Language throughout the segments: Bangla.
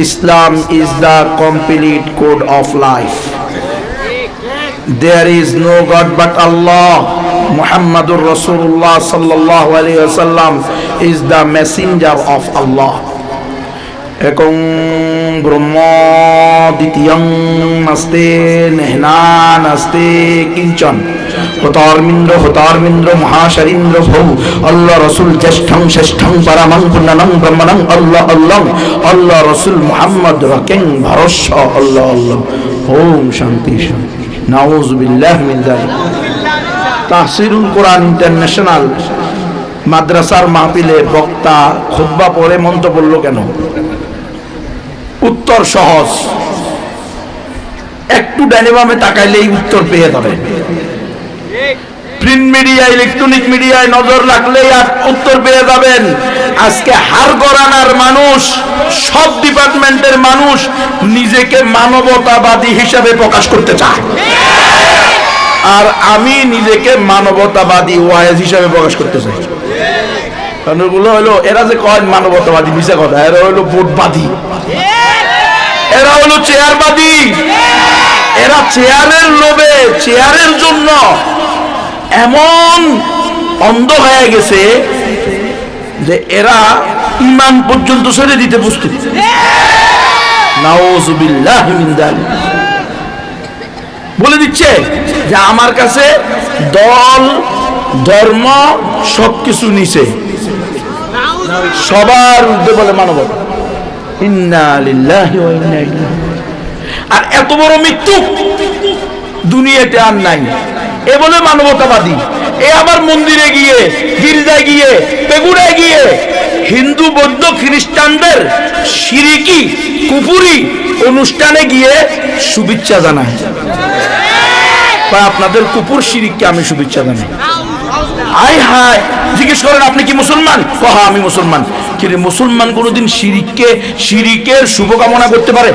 Islam is the complete code of life. There is no God but Allah. Muhammadur Rasulullah sallallahu alayhi wasallam is the messenger of Allah. একং ব্রহ্ম দ্বিতীয়ং নাস্তে নেহনা নাস্তে কিঞ্চন হতার্মিন্দ্র হতার্মিন্দ্র, মহাশরীন্দ্র ভৌ। আল্লাহ রসুল জ্যেষ্ঠং শ্রেষ্ঠং পরমং পুণ্যনং ব্রহ্মণং আল্লাহ আল্লাহ আল্লাহ রসুল মুহাম্মদ রকেং ভরস্য আল্লাহ আল্লাহ। ওম শান্তি শান্তি। নাউজ বিল্লাহ মিন যালিক। তাহসিরুল কোরআন ইন্টারন্যাশনাল মাদ্রাসার মাহফিলে বক্তা খুতবা পড়ে মন্ত্র পড়ল কেন? উত্তর সহজ। একটু ডাইনেবামে তাকাইলেই উত্তর পেয়ে যাবে। প্রিন্ট মিডিয়া, ইলেকট্রনিক মিডিয়ায় নজর উত্তর পেয়ে যাবেন। আজকে হার গড়ানার মানুষ, সব ডিপার্টমেন্টের মানুষ নিজেকে মানবতাবাদী হিসাবে প্রকাশ করতে চায়। আর আমি নিজেকে মানবতাবাদী ওয়াইজ হিসাবে প্রকাশ করতে চাই। কারণ ওগুলো হলো, এরা যে কয় মানবতাবাদী মিশা কথা। এরা হলো ভোটবাদী। এরা হলো চেয়ারবাদী। এরা চেয়ারের লোভে, চেয়ারের জন্য এমন অন্ধ হয়ে গেছে যে এরা ইমান পর্যন্ত ছেড়ে দিতে প্রস্তুত। বলে দিচ্ছে যে আমার কাছে দল, ধর্ম সবকিছু নিছে। সবার উর্ধে বলে মানবতা ইন্না লিল্লাহি ওয়া ইন্না ইলাইহি আর এত বড় মৃত্যু দুনিয়াতে আর নাই। এ বলে মানবতাবাদী। এ আবার মন্দিরে গিয়ে, গির্জায় গিয়ে, পেগুড়ায় গিয়ে হিন্দু, বৌদ্ধ, খ্রিস্টানদের সিরিকি, কুপুরি অনুষ্ঠানে গিয়ে শুভেচ্ছা জানায়। আপনাদের কুপুর শিরিককে আমি শুভেচ্ছা জানাই। আয় হায় জিজ্ঞেস করেন, আপনি কি মুসলমান? কহা, আমি মুসলমান। কিন্তু মুসলমান কোনোদিন শিরিককে শিরিকের শুভকামনা করতে পারে?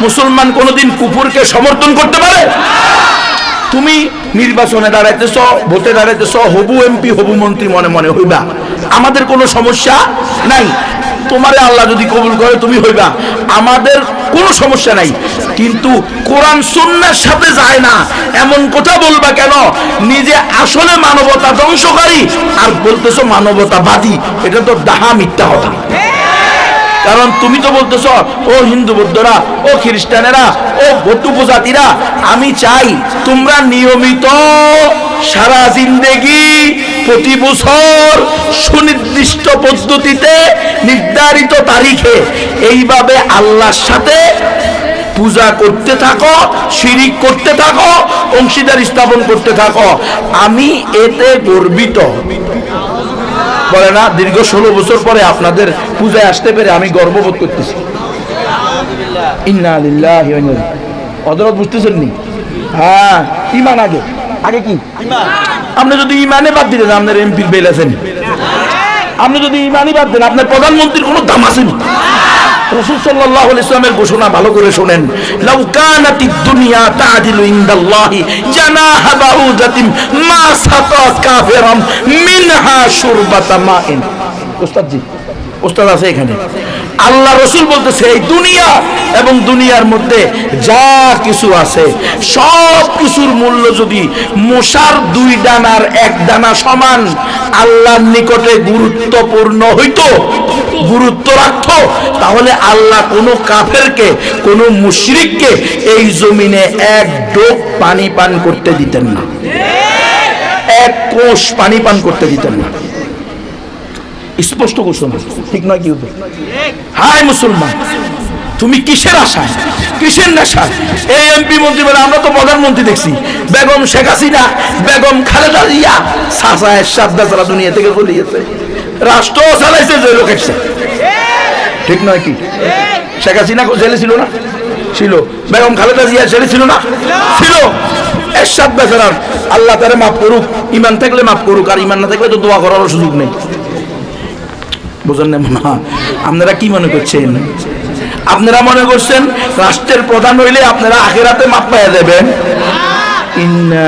মুসলমান কোনোদিন কুকুরকে সমর্থন করতে পারে? তুমি নির্বাচনে দাঁড়াইতেছ, ভোটে দাঁড়াইতেছ, হবু এমপি, হবু মন্ত্রী মনে মনে হইবা। আমাদের কোনো সমস্যা নাই। তোমারে আল্লাহ যদি কবুল করে, তুমি হইবা। আমাদের কোনো সমস্যা নাই। কিন্তু কোরআন সুন্নার সাথে যায় না। এমন কথা বলবা কেন? নিজে আসলে মানবতা ধ্বংসকারী আর বলতেছো মানবতাবাদী। এটা তো ডাহা মিথ্যা কথা। কারণ তুমি তো বলতেছ, ও হিন্দু বৌদ্ধরা, ও খ্রিস্টানেরা, ও বৌদ্ধ উপজাতিরা, আমি চাই তোমরা নিয়মিত সারা জিন্দেগি প্রতি বছর সুনির্দিষ্ট পদ্ধতিতে নির্ধারিত তারিখে এইভাবে আল্লাহর সাথে পূজা করতে থাকো, শিরিক করতে থাকো, অংশীদার স্থাপন করতে থাকো। আমি এতে গর্বিত। বলে না, দীর্ঘ ষোলো বছর পরে আপনাদের পূজায় আসতে পেরে আমি গর্ববোধ করতেছি। হ্যাঁ ইমান আগে। আগে কি? আপনি যদি ইমানে বাদ দিলেন, আপনার এমপির বেল আছেন আপনি যদি ইমানই বাদ দেন, আপনার প্রধানমন্ত্রীর কোনো দাম আছে নি? রসুল আলাইহি ইসলামের ঘোষণা ভালো করে শোনেন। লাউ কানাতিদ দুনিয়া মা সাতা মিনহা শুরবাতা ওস্তাদ আছে এখানে। আল্লাহ রসুল বলতেছে, এই দুনিয়া এবং দুনিয়ার মধ্যে যা কিছু আছে, সব কিছুর মূল্য যদি মশার দুই ডানার এক ডানা সমান, আল্লাহর নিকটে গুরুত্বপূর্ণ হইতো গুরুত্ব রাখতো তাহলে আল্লাহ কোনো কাফেরকে, কোনো মুশরিককে এই জমিনে এক ডোক পানি পান করতে দিতেন না। এক কোষ পানি পান করতে দিতেন না। স্পষ্ট ঘোষণা ঠিক নয় কি হায় মুসলমান, তুমি কিসের আশায়? কিসের নেশায়? এই এমপি মন্ত্রী বলে, আমরা তো প্রধানমন্ত্রী দেখছি। বেগম শেখ হাসিনা, বেগম খালেদা জিয়া, সাসা দুনিয়া থেকে চলে গেছে রাষ্ট্র চালাইছে যে লোক ঠিক নয় কি? শেখ হাসিনা জেলে ছিল না? ছিল। বেগম খালেদা জিয়া জেলে ছিল না? ছিল। এরশাদ বেচারার আল্লাহ তারে মাফ করুক ইমান থাকলে মাফ করুক, আর ইমান না থাকলে তো দোয়া করারও সুযোগ নেই। বুঝলেন না মনে, আপনারা কি মনে করছেন? আপনারা মনে করছেন রাষ্ট্রের প্রধান হইলে আপনারা আখেরাতে মাপ পাইয়া দেবেন? ইন্না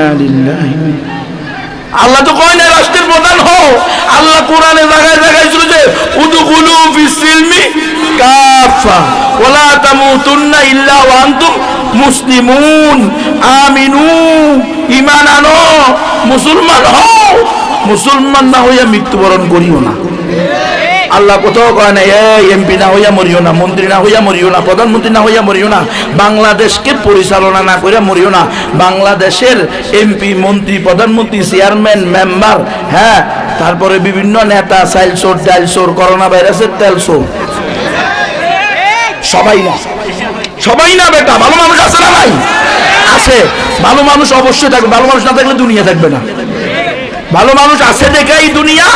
আল্লাহ তো কয় না, রাষ্ট্রের প্রধান হও। আল্লাহ কোরআনে জায়গায় জায়গায় যে উদুকুলু ফিসিলমি কাফা ওলা তামুতুন্না ইল্লা ওয়া আনতুম মুসলিমুন, আমিনু ইমান আনো, মুসলমান হও, মুসলমান না হইয়া মৃত্যুবরণ করিও না। আল্লাহ কোথাও কয় না, এই এমপি না হইয়া মরিও না, মন্ত্রী না হইয়া মরিও না, প্রধানমন্ত্রী না হইয়া মরিও না, বাংলাদেশকে পরিচালনা না করিয়া মরিও না, বাংলাদেশের এমপি, মন্ত্রী, প্রধানমন্ত্রী, চেয়ারম্যান, মেম্বার হ্যাঁ তারপরে বিভিন্ন নেতা সাইলসোর ডাইলসোর করোনা ভাইরাসের তেলসোর সবাই না সবাই না বেটা, ভালো মানুষ আছে না ভাই আছে, ভালো মানুষ অবশ্যই থাকবে, ভালো মানুষ না থাকলে দুনিয়া থাকবে না। ভালো মানুষ আছে দেখেই দুনিয়া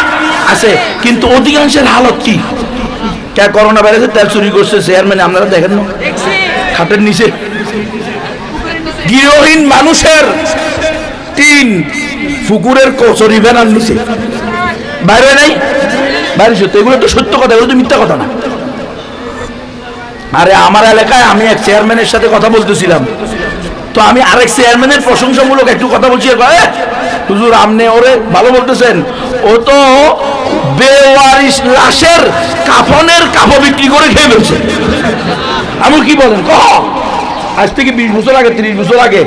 আছে, কিন্তু অধিকাংশের হালত কি? করোনা ভাইরাসে তেল চুরি করছে চেয়ারম্যান আপনারা দেখেন না? খাটের নিচে। গৃহহীন মানুষের তিন পুকুরের কচুরি ব্যানার নিচে। বাইরে নাই? বাইরে সত্য, এগুলো তো সত্য কথা, এগুলো তো মিথ্যা কথা না। আরে আমার এলাকায় আমি এক চেয়ারম্যানের সাথে কথা বলতেছিলাম। তো আমি আরেক চেয়ারম্যানের প্রশংসামূলক একটু কথা বলছি হুজুর আমনে ওরে ভালো বলতেছেন। ও তো বেওয়ারিশ লাশের কাফনের কাফ বিক্রি করে খেয়ে ফেলছে। আমি কি বলেন, কহ? আজ থেকে বিশ বছর আগে, তিরিশ বছর আগে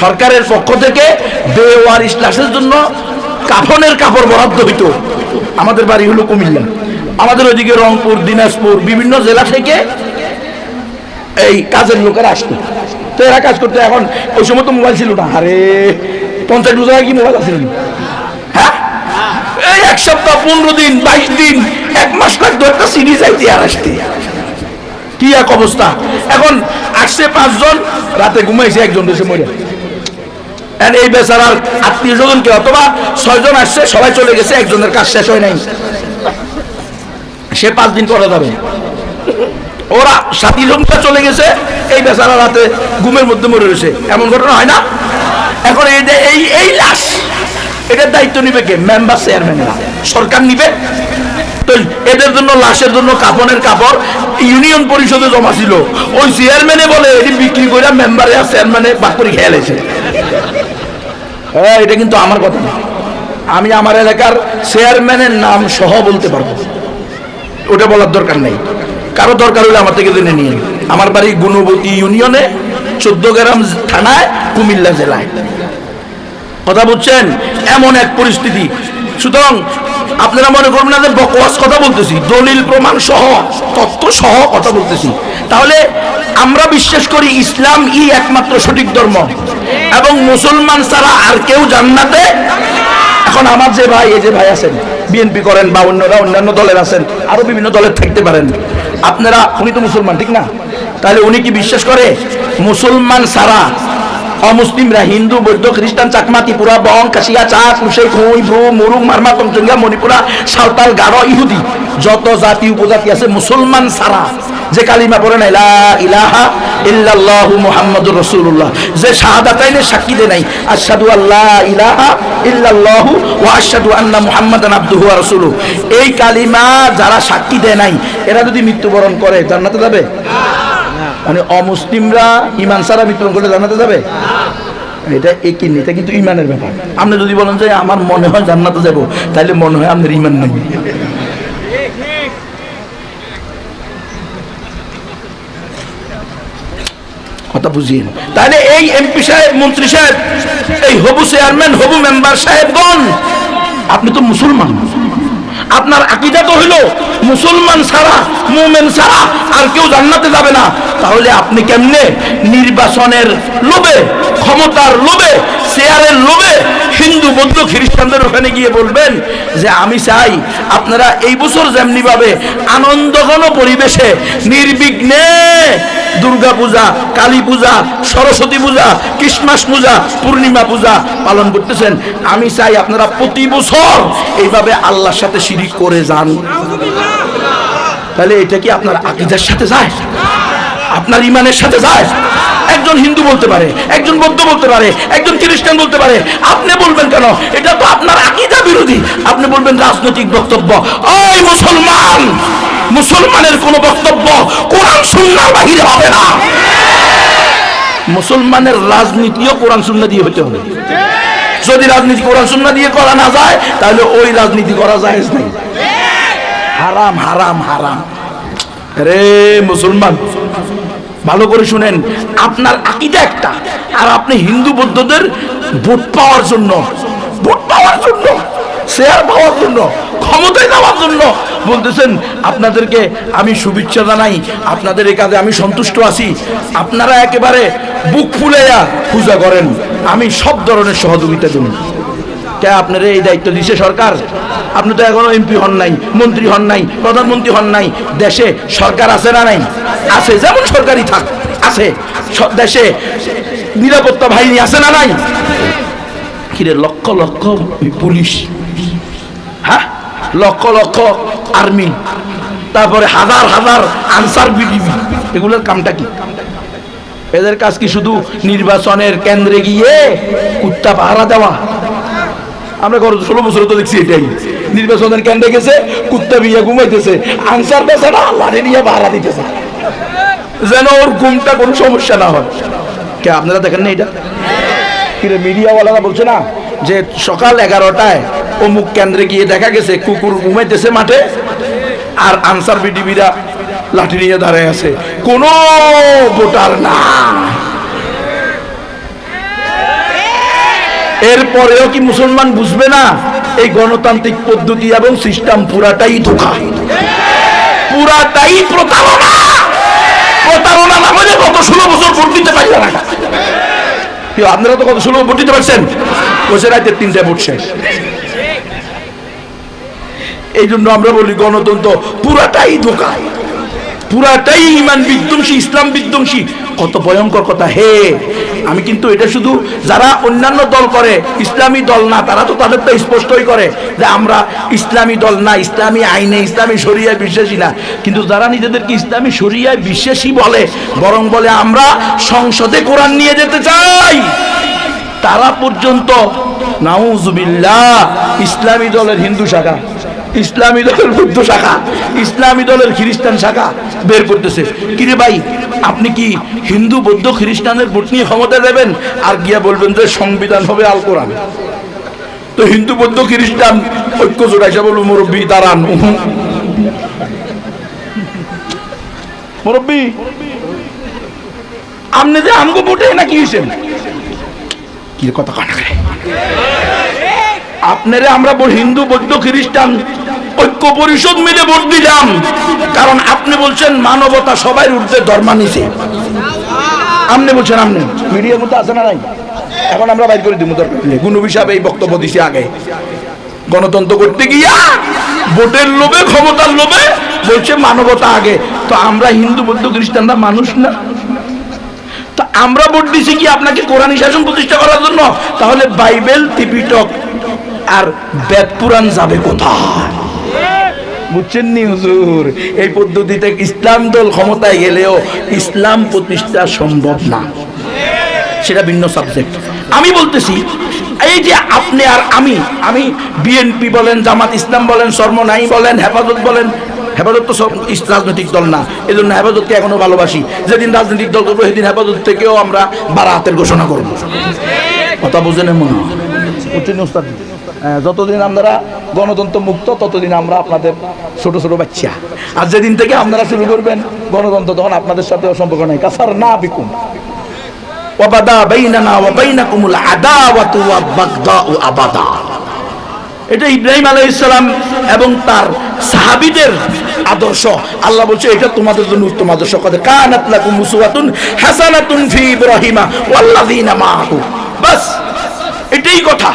সরকারের পক্ষ থেকে বেওয়ারিশ লাশের জন্য কাফনের কাপড় বরাদ্দ হইতো। আমাদের বাড়ি হলো কুমিল্লা। আমাদের ওইদিকে রংপুর, দিনাজপুর, বিভিন্ন জেলা থেকে এই কাজের লোকেরা আসতো। তো এরা কাজ করতে, এখন ওই সময় তো মোবাইল ছিল না। আরে পঞ্চাশ বছর কি মোবাইল আছিল হ্যাঁ? এই এক সপ্তাহ, পনেরো দিন, বাইশ দিন, এক মাস লাগতো একটা সিডি চাইতে আর আসতে কি এক অবস্থা? এখন আসছে পাঁচজন, রাতে ঘুমাইছে একজন, দেশে মরে। এই বেচারার আত্মীয় স্বজনকে অথবা ছয়জন আসছে, সবাই চলে গেছে, একজনের কাজ শেষ হয় নাই। সে পাঁচ দিন পরে যাবে। ওরা সাথী জনটা চলে গেছে, এই বেচারা রাতে ঘুমের মধ্যে মরে রয়েছে। এমন ঘটনা হয় না? এখন এই যে- এই এই লাশ, এটার দায়িত্ব নিবে কে? মেম্বার চেয়ারম্যানেরা সরকার নিবে? তো এদের জন্য লাশের জন্য কাপড়ের কাপড় ইউনিয়ন পরিষদে জমা ছিল। ওই চেয়ারম্যানে বলে এটি বিক্রি করে মেম্বারে আর চেয়ারম্যানে বাক করে খেয়াল এসে হ্যাঁ এটা কিন্তু আমার কথা না। আমি আমার এলাকার চেয়ারম্যানের নাম সহ বলতে পারব। ওটা বলার দরকার নেই। কারও দরকার হলে আমার থেকে জেনে নিয়ে আমার বাড়ি গুণবতী ইউনিয়নে চোদ্দ গ্রাম থানায় কুমিল্লা জেলায়। কথা বুঝছেন? এমন এক পরিস্থিতি। সুতরাং আপনারা মনে করবেন না যে বকওয়াস কথা বলতেছি, দলিল প্রমাণ সহ তত্ত্ব সহ কথা বলতেছি। তাহলে আমরা বিশ্বাস করি ইসলাম ই একমাত্র সঠিক ধর্ম। এবং মুসলমান ছাড়া আর কেউ জান্নাতে এখন আমার যে ভাই, এই যে ভাই আছেন, বিএনপি করেন বা অন্যরা অন্যান্য দলের আছেন, আরও বিভিন্ন দলের থাকতে পারেন। আপনারা, উনি তো মুসলমান, ঠিক না? তাহলে উনি কি বিশ্বাস করে? মুসলমান সারা, অমুসলিমরা, হিন্দু, বৌদ্ধ, খ্রিস্টান, চাকমা, ত্রিপুরা, বং, কাশিয়া চা কুশে, খুঁই ভ্রু মুরুং মারমা কঞ্চঙ্গা মণিপুরা, সাঁওতাল গাঢ় ইহুদি, যত জাতি, উপজাতি আছে, মুসলমান সারা। যে কালিমা পড়ে না ইলা ইলাহা যে সাক্ষী নাই এই কালিমা যারা সাক্ষী দেয় নাই, এরা যদি মৃত্যুবরণ করে, জান্নাতে যাবে? মানে অমুসলিমরা ইমান সারা মৃত্যুবরণ করলে জান্নাতে যাবে? এটা একই এটা কিন্তু ইমানের ব্যাপার। আপনি যদি বলেন যে আমার মনে হয় জান্নাতে যাব তাহলে মনে হয় আপনার ইমান নেই। কথা বুঝিয়ে তাহলে এই এমপি সাহেব, মন্ত্রী সাহেব, এই হবু চেয়ারম্যান, হবু মেম্বার সাহেবগণ, আপনি তো মুসলমান। আপনার আকিদা তো হইল, মুসলমান ছাড়া, মুমেন ছাড়া আর কেউ জান্নাতে যাবে না। তাহলে আপনি কেমনে নির্বাচনের লোভে, ক্ষমতার লোভে শেয়ারের লোভে হিন্দু বৌদ্ধ খ্রিস্টানদের ওখানে গিয়ে বলবেন যে আমি চাই আপনারা এই বছর যেমনি ভাবে আনন্দঘন পরিবেশে নির্বিঘ্নে দুর্গা পূজা, কালী পূজা, সরস্বতী পূজা, ক্রিসমাস পূজা, পূর্ণিমা পূজা পালন করতেছেন। আমি চাই আপনারা প্রতি বছর এইভাবে আল্লাহর সাথে শিরিক করে যান। তাহলে এটা কি আপনার আকিদার সাথে যায়? আপনার ইমানের সাথে যায়? একজন হিন্দু বলতে পারে, একজন বৌদ্ধ বলতে পারে, একজন খ্রিস্টান বলতে পারে, আপনি বলবেন কেন? এটা তো আপনার আকিদা বিরোধী। আপনি বলবেন রাজনৈতিক বক্তব্য। ওই মুসলমান, মুসলমানের কোন বক্তব্য কোরআন সুন্নার বাহিরে হবে না। মুসলমানের রাজনীতিও কোরআন সুন্না দিয়ে হতে হবে। যদি রাজনীতি কোরআন সুন্নাহ দিয়ে করা না যায়, তাহলে ওই রাজনীতি করা যায় হারাম হারাম হারাম। রে মুসলমান ভালো করে শুনেন, আপনার আকিদা একটা, আর আপনি হিন্দু বৌদ্ধদের ভোট পাওয়ার জন্য, ভোট পাওয়ার জন্য শেয়ার পাওয়ার জন্য, ক্ষমতায় যাওয়ার জন্য বলতেছেন, আপনাদেরকে আমি শুভেচ্ছা জানাই, আপনাদের এই কাজে আমি সন্তুষ্ট আছি, আপনারা একেবারে বুক ফুলাইয়া পূজা করেন, আমি সব ধরনের সহযোগিতা দেব কে আপনার এই দায়িত্ব দিছে সরকার? আপনি তো এখনও এমপি হন নাই, মন্ত্রী হন নাই, প্রধানমন্ত্রী হন নাই। দেশে সরকার আছে না নাই? আছে, যেমন সরকারি থাক, আছে। দেশে নিরাপত্তা বাহিনী আছে না নাই? কিরে, লক্ষ লক্ষ পুলিশ হ্যাঁ? লক্ষ লক্ষ আর্মি, তারপরে হাজার হাজার আনসার বিডিবি, এগুলোর কামটা কি? এদের কাজ কি শুধু নির্বাচনের কেন্দ্রে গিয়ে কুত্তা পাহারা দেওয়া? আমরা গত ষোলো বছর তো দেখছি এটাই। নির্বাচনের কেন্দ্রে গেছে কুত্তা বিয়ে ঘুমাইতেছে। আনসার পেছে না লাঠি নিয়ে পাহারা দিতেছে। যেন ওর ঘুমটা কোনো সমস্যা না হয়। কে, আপনারা দেখেন না এটা? কিরে, মিডিয়াওয়ালারা বলছে না যে সকাল এগারোটায় অমুক কেন্দ্রে গিয়ে দেখা গেছে, কুকুর ঘুমাইতেছে মাঠে, আর আনসার বিডিবিরা লাঠি নিয়ে দাঁড়ায় আছে। কোনো ভোটার না। এরপরেও কি মুসলমান বুঝবে না? এই গণতান্ত্রিক পদ্ধতি এবং সিস্টেম পুরাটাই ধোকা। পুরাটাই প্রতারণা। প্রতারণা না ষোলো বছর ভোট দিতে পারবে না আপনারা তো কত ষোলো ভোট দিতে পারছেন? বসে রাতের তিনটে ভোট শেষ। এই জন্য আমরা বলি গণতন্ত্র পুরাটাই ধোকা। পুরাটাই ইমান বিধ্বংসী, ইসলাম বিধ্বংসী। কত ভয়ঙ্কর কথা, হে। আমি কিন্তু এটা শুধু যারা অন্যান্য দল করে, ইসলামী দল না, তারা তো তাদের তো স্পষ্টই করে যে আমরা ইসলামী দল না, ইসলামী আইনে, ইসলামী শরিয়ায় বিশ্বাসী না। কিন্তু যারা নিজেদেরকে ইসলামী শরিয়ায় বিশ্বাসী বলে, বরং বলে আমরা সংসদে কোরআন নিয়ে যেতে চাই, তারা পর্যন্ত নাউজুবিল্লাহ, ইসলামী দলের হিন্দু শাখা। ইসলামী দলের বৌদ্ধ শাখা, ইসলামী দলের খ্রিস্টান শাখা বের করতেছে। কিরে ভাই, আপনি কি হিন্দু, বৌদ্ধ, খ্রিস্টানের ভোট নিয়ে ক্ষমতা দেবেন আর গিয়া বলবেন যে সংবিধান হবে আল কোরআন তো হিন্দু, বৌদ্ধ, খ্রিস্টান ঐক্য জোড়া হিসাবে মুরব্বী, দাঁড়ান। মুরব্বী, আপনি যে আমগো ভোটে নাকি হয়েছেন কি কথা কাটা আপনারে আমরা হিন্দু, বৌদ্ধ, খ্রিস্টান ঐক্য পরিষদ মিলে ভোট দিলাম। কারণ আপনি বলছেন মানবতা সবাই ঊর্ধ্বে, ধর্মা নিছে আপনি বলছেন আপনি। মিডিয়ার মধ্যে আছে না নাই? এখন আমরা বাইর করে দিব, দরকার। গুনু হিসাবে এই বক্তব্য দিছি আগে। গণতন্ত্র করতে গিয়া ভোটের লোভে, ক্ষমতার লোভে বলছে মানবতা আগে। তো আমরা হিন্দু, বৌদ্ধ, খ্রিস্টানরা মানুষ না? তা আমরা ভোট দিছি কি আপনাকে কোরআনী শাসন প্রতিষ্ঠা করার জন্য? তাহলে বাইবেল, ত্রিপিটক আর বেদ পুরাণ যাবে কোথায়? বুঝছেন হুজুর? এই পদ্ধতিতে ইসলাম দল ক্ষমতায় গেলেও ইসলাম প্রতিষ্ঠা সম্ভব না। সেটা ভিন্ন সাবজেক্ট আমি বলতেছি, এই যে আপনি আর আমি আমি বিএনপি বলেন, জামাত ইসলাম বলেন সর্বনাই বলেন, হেফাজত বলেন, হেফাজত তো সব রাজনৈতিক দল না। এই জন্য হেফাজতকে এখনও ভালোবাসি। যেদিন রাজনৈতিক দল করব, সেদিন হেফাজত থেকেও আমরা বারা হাতের ঘোষণা করব। কথা বুঝেন মনে হয়। যতদিন আমরা গণতন্ত্র মুক্ত, ততদিন আমরা আপনাদের ছোট ছোট বাচ্চা। আর যেদিন থেকে আপনারা শুরু করবেন, গণতন্ত্র তখন আপনাদের সাথে সম্পর্ক নাই। কাসার না বিকুম। এটা ইব্রাহিম আলাইহিস সালাম এবং তার সাহাবীদের আদর্শ। আল্লাহ বলছে, এটা তোমাদের জন্য উত্তম আদর্শ। কথা কানাত লাকুম উসওয়াতুন হাসানাতুন ফি ইব্রাহিমা ওয়াল্লাযিনা মাআহু। বাস, এটাই কথা।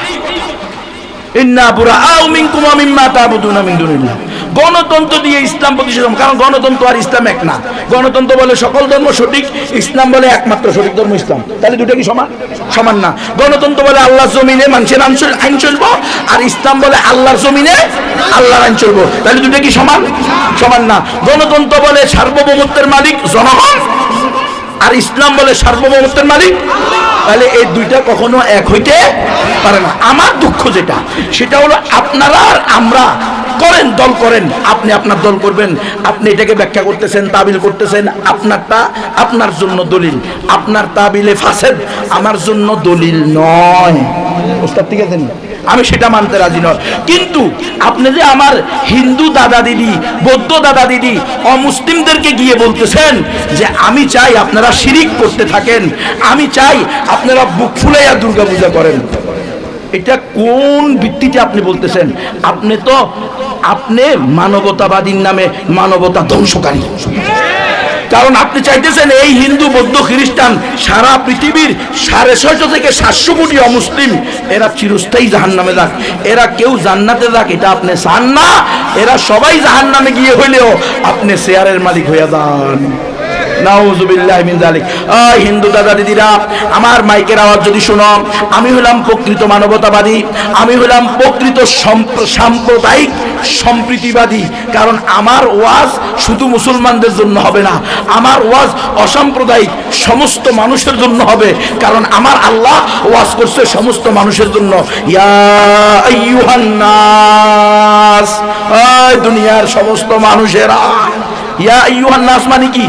গণতন্ত্র দিয়ে ইসলাম প্রতিষ্ঠা কারণ গণতন্ত্র আর ইসলাম এক না। গণতন্ত্র বলে সকল ধর্ম সঠিক, ইসলাম বলে একমাত্র সঠিক ধর্ম ইসলাম। তাহলে দুটো কি সমান? সমান না। গণতন্ত্র বলে আল্লাহর জমিনে মানুষের আইন চলবো, আর ইসলাম বলে আল্লাহর জমিনে আল্লাহর আইন চলবো। তাহলে দুটো কি সমান? সমান না। গণতন্ত্র বলে সার্বভৌমত্বের মালিক জনগণ আর ইসলাম বলে সার্বভৌমত্বের মালিক, তাহলে এই দুইটা কখনো এক হইতে পারে না। আমার দুঃখ যেটা, সেটা হলো আপনারা আর আমরা করেন, দল করেন, আপনি আপনার দল করবেন, আপনি এটাকে ব্যাখ্যা করতেছেন, তাবিল করতেছেন, আপনারটা আপনার জন্য দলিল, আপনার তাবিলে ফাসেদ আমার জন্য দলিল নয়। ওস্তাদ ঠিক আছেন? আমি সেটা মানতে রাজি নয় কিন্তু আপনি যে আমার হিন্দু দাদা দিদি, বৌদ্ধ দাদা দিদি, অমুসলিমদেরকে গিয়ে বলতেছেন যে আমি চাই আপনারা শিরিক করতে থাকেন, আমি চাই আপনারা বুক ফুলাইয়া দুর্গা পূজা করেন। এটা কোন ভিত্তিতে আপনি বলতেছেন? আপনি তো, আপনি মানবতাবাদীর নামে মানবতা ধ্বংসকারী। কারণ আপনি চাইতেছেন এই হিন্দু, বৌদ্ধ, খ্রিস্টান সারা পৃথিবীর সাড়ে ছয়শো থেকে সাতশো কোটি অমুসলিম, এরা চিরস্থায়ী জাহান নামে যাক এরা কেউ জান্নাতে যাক এটা আপনি চান না। এরা সবাই জাহান নামে গিয়ে হইলেও আপনি শেয়ারের মালিক হইয়া যান। নাউজুবিল্লাহ মিন যালিক। আয় হিন্দু দাদা দিদিরা, আমার মাইকের আওয়াজ যদি শোনো, আমি হলাম প্রকৃত মানবতাবাদী, আমি হলাম প্রকৃত সাম্প্রদায়িক সম্প্রীতিবাদী, কারণ আমার ওয়াজ শুধু মুসলমানদের জন্য হবে না, আমার ওয়াজ অসাম্প্রদায়িক সমস্ত মানুষের জন্য হবে, কারণ আমার আল্লাহ ওয়াজ করছে সমস্ত মানুষের জন্য। ইয়া দুনিয়ার সমস্ত মানুষেরা। ইয়া আইয়ুহান নাস মানে কি?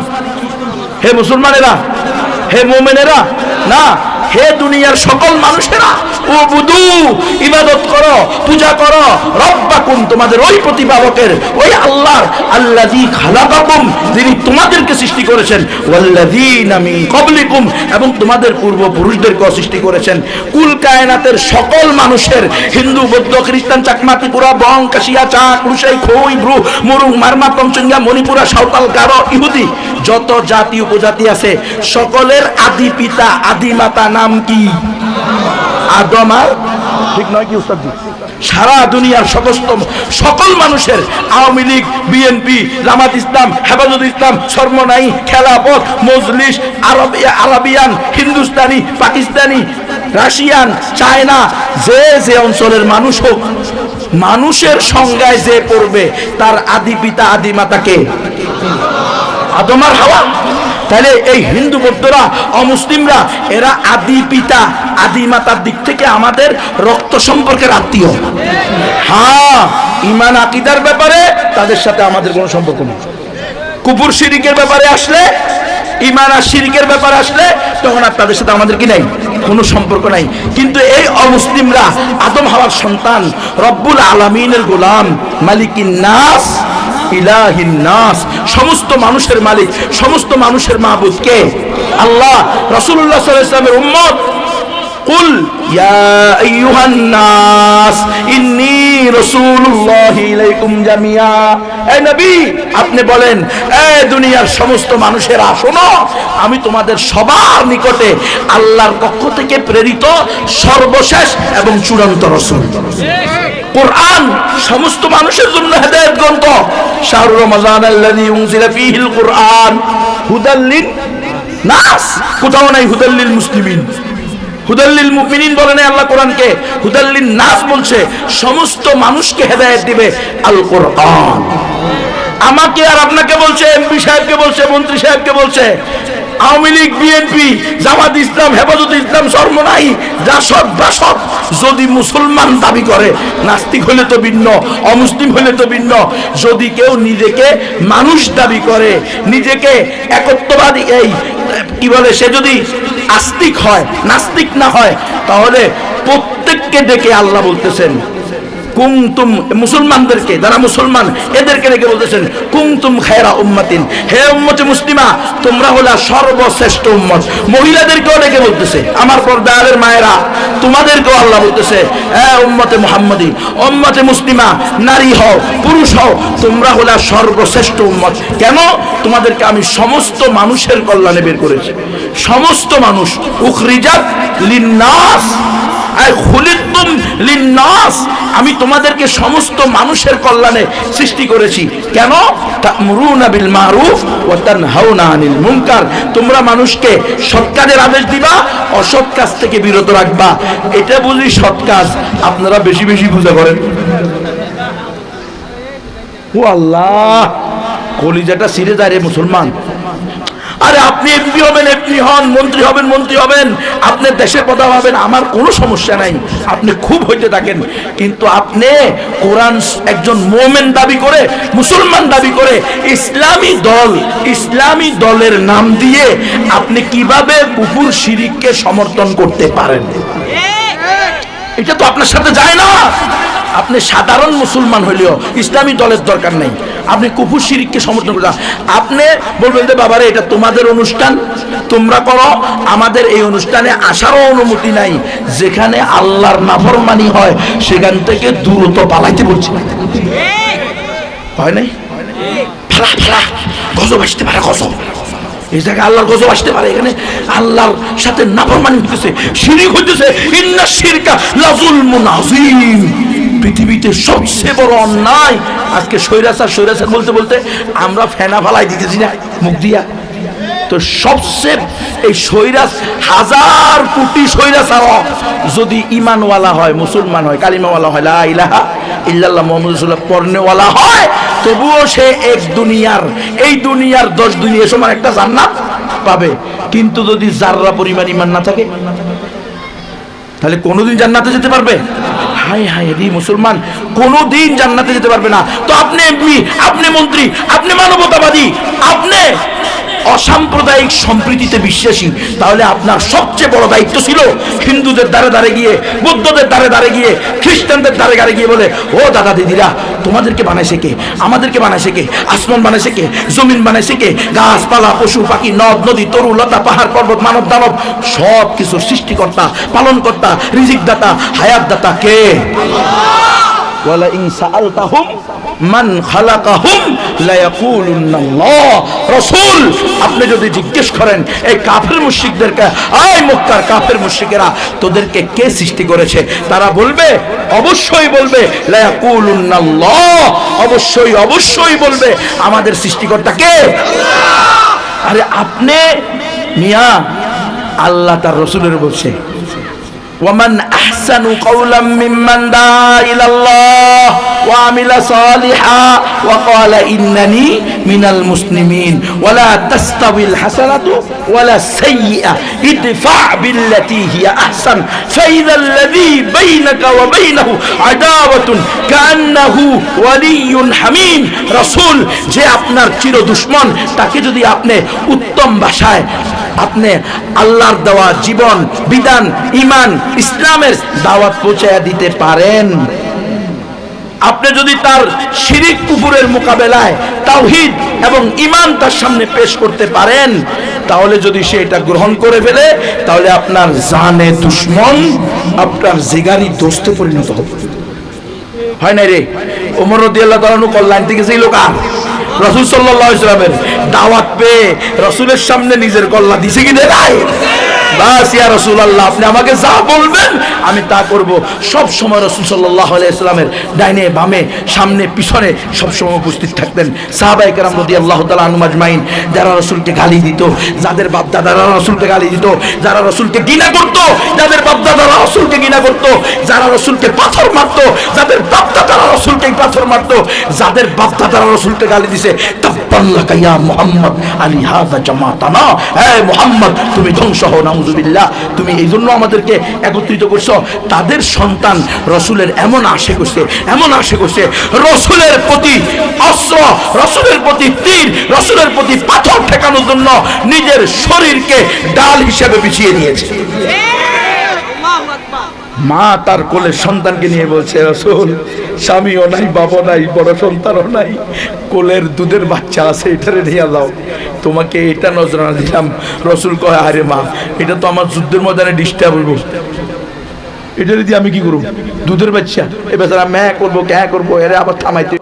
হে মুসলমানেরা, হে মোমেনেরা, না, হে দুনিয়ার সকল মানুষেরা ও বুধু ইবাদত করো, পূজা করো, রব্বাকুম, তোমাদের ওই প্রতিপালকের, ওই আল্লাহর, আল্লাযী খালাকাকুম, যিনি তোমাদেরকে সৃষ্টি করেছেন, ওয়াল্লাযীনা মিন ক্বাবলিকুম, এবং তোমাদের পূর্বপুরুষদেরকে সৃষ্টি করেছেন। কুল কায়নাতের সকল মানুষের, হিন্দু, বৌদ্ধ, খ্রিস্টান, চাকমা, ত্রিপুরা, বং, কাশিয়া চা কুরুসাই খই ব্রু মুরুং, মারমা তমচঙ্গা মণিপুরা, সাঁওতাল, গারো, ইহুদি যত জাতি উপজাতি আছে, সকলের আদি পিতা, আদি মাতা নাম কি? আদম ঠিক নয় কি উস্তাদ সারা দুনিয়ার সমস্ত সকল মানুষের আওয়ামী লীগ বিএনপি জামাত ইসলাম, হেফাজত ইসলাম, সর্বনাই খেলাপথ মজলিস, Arab, Arabian, Hindustani, Pakistani, Russian, China, যে যে অঞ্চলের মানুষ হোক, মানুষের সংজ্ঞায় যে পড়বে, তার আদি পিতা, আদি মাতাকে আদমার হাওয়া। তাহলে এই হিন্দু বৌদ্ধরা, অমুসলিমরা, এরা আদি পিতা, আদি মাতার দিক থেকে আমাদের রক্ত সম্পর্কের আত্মীয়। হ্যাঁ ইমান আকিদার ব্যাপারে তাদের সাথে আমাদের কোনো সম্পর্ক নেই। কুপুর শিরিকের ব্যাপারে আসলে ইমান আর শিরিকের ব্যাপারে আসলে, তখন আর তাদের সাথে আমাদের কি নাই? কোনো সম্পর্ক নাই। কিন্তু এই অমুসলিমরা, আদম হওয়ার সন্তান, রব্বুল আলমিনের গোলাম, মালিকিন নাস নাস। সমস্ত মানুষের মালিক, সমস্ত মানুষের মাহবুদ কে? আল্লাহ আলাইহি ওয়াসাল্লামের উম্মত। কুল, ইয়া আইয়ুহান নাস, ইন্নী রাসূলুল্লাহ ইলাইকুম জামিয়া। এই নবী, আপনি বলেন এই দুনিয়ার সমস্ত মানুষেরা, শোনো, আমি তোমাদের সবার নিকটে আল্লাহর পক্ষ থেকে প্রেরিত সর্বশেষ এবং চূড়ান্ত রাসূল। কোরআন সমস্ত মানুষের জন্য হেদায়েত গ্রন্থ। শাহরুর রমাজান আল্লাযী উনজিলা ফীহিল কুরআন। হুদাল্লিন নাস। কোথাও নাই হুদাল্লিল মুসলিমিন। হুদাল্লিল মুমিনিন বলে নাই আল্লাহ কোরআনকে। হুদাল্লিন নাস বলছে, সমস্ত মানুষকে হেদায়েত দিবে আল কোরআন। আমাকে আর আপনাকে বলছে, এমপি সাহেবকে বলছে, মন্ত্রী সাহেবকে বলছে, আওয়ামী লীগ, বিএনপি, জামাত ইসলাম, হেফাজত ইসলাম, সর্বনাই, জাসদ, বাসদ যদি মুসলমান দাবি করে, নাস্তিক হলে তো ভিন্ন, অমুসলিম হলে তো ভিন্ন, যদি কেউ নিজেকে মানুষ দাবি করে, নিজেকে একত্ববাদী, এই, কি বলে, সে যদি আস্তিক হয়, নাস্তিক না হয়, তাহলে প্রত্যেককে দেখে আল্লাহ বলতেছেন কুমতুম মুসলমানদেরকে, যারা মুসলমান, এদেরকে রেখে বলতেছেন, কুমতুম খায়রা উম্মাতিন। হে উম্মতে মুসলিমা, তোমরা হলা সর্বশ্রেষ্ঠ উম্মত। মহিলাদেরকেও ডেকে বলতেছে, আমার পর্দারের মায়েরা, তোমাদেরকেও আল্লাহ বলতেছে হ্যাঁ উম্মতে মুহাম্মদি, উম্মতে মুসলিমা, নারী হও, পুরুষ হও, তোমরা হলা সর্বশ্রেষ্ঠ উম্মত। কেন? তোমাদেরকে আমি সমস্ত মানুষের কল্যাণে বের করেছি। সমস্ত মানুষ, উখরিজাত লিন্নাস। আমি তোমাদেরকে সমস্ত মানুষের কল্যাণে সৃষ্টি করেছি। কেন? তোমরা মানুষকে সৎ কাজের আদেশ দিবা, অসৎ কাজ থেকে বিরত রাখবা। এটা বুঝি সৎ কাজ। আপনারা বেশি বেশি বুঝে করেন। ও আল্লাহ, কলিজাটা সিরে যায় মুসলমান। আরে আপনি এমপি হবেন এমপি হন মন্ত্রী হবেন মন্ত্রী হবেন। আপনি দেশের প্রধান হবেন আমার কোনো সমস্যা নাই। আপনি খুব হইতে থাকেন। কিন্তু আপনি কোরআন একজন মোমেন দাবি করে মুসলমান দাবি করে ইসলামী দল ইসলামী দলের নাম দিয়ে আপনি কীভাবে কুকুর শিরিককে সমর্থন করতে পারেন? এটা তো আপনার সাথে যায় না। আপনি সাধারণ মুসলমান হইলেও ইসলামী দলের দরকার নেই। আপনি কুকুর শিরিককে সমর্থন করেন আপনি বলবেন যে, বাবারে, এটা তোমাদের অনুষ্ঠান, তোমরা করো। আমাদের এই অনুষ্ঠানে আসারও অনুমতি নাই। যেখানে আল্লাহর নাফরমানি হয়, সেখান থেকে দূরত পালাইতে বলছি হয় নাই? গজব আসতে পারে, গজব। এই জায়গায় আল্লাহর গজব আসতে পারে। এখানে আল্লাহর সাথে নাফরমানি হইতেছে, শিরিক হইতেছে। ইন্না শিরকা লাজুলমুন আযীম। পৃথিবীতে সবচেয়ে বড় অন্যায় আজকে সৈরাচার সৈরাচার বলতে বলতে আমরা ফেনা ফালাই দিতেছি না, মুখ দিয়া। তো সবচেয়ে এই সৈরাস হাজার কোটি সৈরাচার যদি ইমানওয়ালা হয়, মুসলমান হয়, কালিমাওয়ালা হয়, লা ইলাহা মুহাম্মদ রাসূলুল্লাহ পর্নেওয়ালা হয়, তবুও সে এক দুনিয়ার, এই দুনিয়ার দশ দুনিয়া সমান একটা জান্নাত পাবে। কিন্তু যদি জাররা পরিমাণ ইমান না থাকে, তাহলে কোনোদিন জান্নাতে যেতে পারবে? হাই হায় রে মুসলমান, কোনোদিন জান্নাতে যেতে পারবে না। তো আপনি এমপি, আপনি মন্ত্রী, আপনি মানবতাবাদী, আপনি অসাম্প্রদায়িক সম্প্রীতিতে বিশ্বাসী, তাহলে আপনার সবচেয়ে বড় দায়িত্ব ছিল হিন্দুদের দ্বারে দ্বারে গিয়ে, বৌদ্ধদের দ্বারে দ্বারে গিয়ে, খ্রিস্টানদের দ্বারে দ্বারে গিয়ে বলে, ও দাদা দিদিরা, তোমাদেরকে বানাইছে কে? আমাদেরকে বানাইছে কে? আসমান বানাইছে কে? জমিন বানাইছে কে? গাছপালা, পশু, পাখি, নদ, নদী, তরু, লতা, পাহাড়, পর্বত, মানব, দানব সব কিছু সৃষ্টিকর্তা, পালনকর্তা রিজিক দাতা হায়াত দাতা কে? ওয়ালা ইন সাআলতাহুম মান খালাকাহুম লা ইয়াকুলুন্না আল্লাহ রাসূল, আপনি যদি জিজ্ঞেস করেন, এই কাফের মুশরিকদেরকে, আয় মক্কার কাফের মুশরিকেরা, তোদেরকে কে সৃষ্টি করেছে? তারা বলবে, অবশ্যই বলবে লা ইয়াকুলুন্না আল্লাহ অবশ্যই অবশ্যই বলবে, আমাদের সৃষ্টিকর্তা কে? আরে আপনি, মিয়া, আল্লাহ তার রসুলের বলছে ومن أحسن قولا ممن دعا إلى الله وعمل صالحا وقال إنني من المسلمين ولا تستوي الحسنة ولا السيئة ادفع بالتي هي أحسن فإذا الذي بينك وبينه عداوة كأنه ولي حميم رسول যে আপনার চির দুশ্মন তাকে যদি আপনি উত্তম ভাষায় আপনি আল্লাহর দেওয়া জীবন, বিধান, ইমান, ইসলামের দাওয়াত পৌঁছায়া দিতে পারেন। আপনি যদি তার শিরিক কুপুরের মোকাবেলায় তাওহিদ এবং ইমান তার সামনে পেশ করতে পারেন, তাহলে যদি সে এটা গ্রহণ করে ফেলে, তাহলে আপনার জানে দুশ্মন, আপনার জিগারি দোস্তে পরিণত হবে। হয় না রে? ওমর রদিয়াল্লাহ তাআলা কল্যাণ থেকে সেই লোক আর? রসুল সাল্লাহ ইসলামের দাওয়াত পেয়ে রসুলের সামনে নিজের কল্লা দিছে কি নাই আপনি আমাকে যা বলবেন, আমি তা করব। সব সময় রসুল ডাইনে, বামে, সামনে, পিছনে সব সময় উপস্থিত থাকতেন। আল্লাহ তালা আনুমাজমাইন যারা রসুলকে গালি দিত, যাদের বাপদাদারা রসুলকে গালি দিত, যারা রসুলকে গিনা করত, যাদের বাপদাদারা রসুলকে করত, যারা রসুলকে পাথর মারত, যাদের বাপদাদারা রসুলকে পাথর মারত, যাদের বাপদাদারা রসুলকে গালি দিছে ইয়া মুহাম্মদ জামাতানা। হে মুহাম্মদ, তুমি ধ্বংস হও, নাউজুবিল্লাহ। তুমি এই জন্য আমাদেরকে একত্রিত করছ। তাদের সন্তান রসুলের এমন আশে করছে, এমন আশে করছে, রসুলের প্রতি অস্ত্র, রসুলের প্রতি তীর, রসুলের প্রতি পাথর ঠেকানোর জন্য নিজের শরীরকে ডাল হিসেবে বিছিয়ে নিয়েছে মা তার কোলে সন্তানকে নিয়ে বলছে রসুল, স্বামীও নাই বাবা নাই, বড় সন্তানও নাই, কোলের দুধের বাচ্চা আছে, এটারে নিয়ে দাও তোমাকে এটা নজরানা দিলাম। রসুল কয়, আরে মা, এটা তো আমার যুদ্ধের ময়দানে ডিস্টার্ব হইব। এটা যদি আমি কি করব দুধের বাচ্চা। এ বেচারা, ম্যা করব, ক্যা করব, এরা আবার থামাইতে